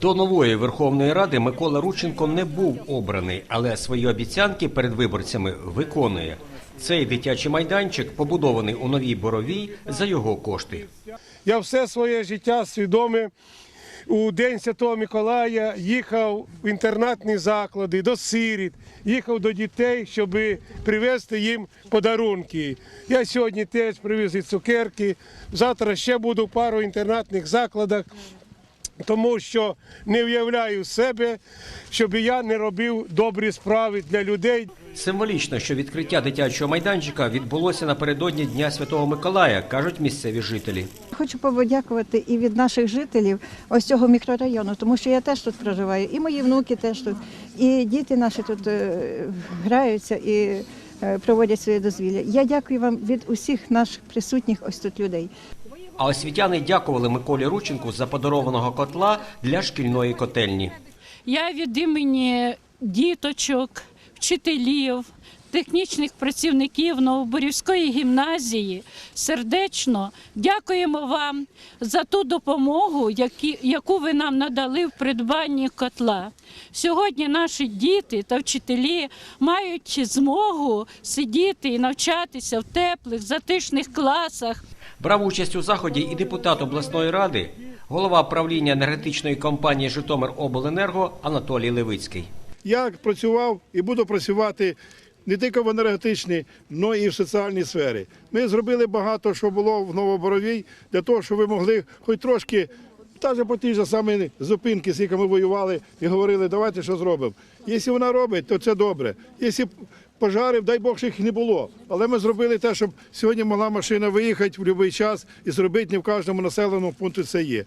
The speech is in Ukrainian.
До нової Верховної Ради Микола Рученко не був обраний, але свої обіцянки перед виборцями виконує. Цей дитячий майданчик побудований у новій боровій за його кошти. Я все своє життя свідоме у День Святого Миколая їхав в інтернатні заклади, до сиріт, їхав до дітей, щоб привезти їм подарунки. Я сьогодні теж привіз і цукерки. Завтра ще буду пару інтернатних закладах. Тому що не уявляю себе, щоб я не робив добрі справи для людей. Символічно, що відкриття дитячого майданчика відбулося напередодні Дня Святого Миколая, кажуть місцеві жителі. Хочу подякувати і від наших жителів ось цього мікрорайону, тому що я теж тут проживаю, і мої внуки теж тут, і діти наші тут е, граються і е, проводять своє дозвілля. Я дякую вам від усіх наших присутніх ось тут людей. А освітяни дякували Миколі Рученку за подарованого котла для шкільної котельні. Я від імені діточок, вчителів, технічних працівників Новоборівської гімназії сердечно дякуємо вам за ту допомогу, яку ви нам надали в придбанні котла. Сьогодні наші діти та вчителі мають змогу сидіти і навчатися в теплих, затишних класах. Брав участь у заході і депутат обласної ради, голова правління енергетичної компанії Житомиробленерго Анатолій Левицький. Я працював і буду працювати не тільки в енергетичній, але і в соціальній сфері. Ми зробили багато, що було в Новоборовій, для того, щоб ви могли хоч трошки, навіть по тій ж самій зупинки, з якими ми воювали і говорили, давайте що зробимо. Якщо вона робить, то це добре. Якщо пожарів, дай Бог, що їх не було. Але ми зробили те, щоб сьогодні могла машина виїхати в будь-який час і зробити не в кожному населеному пункті це є.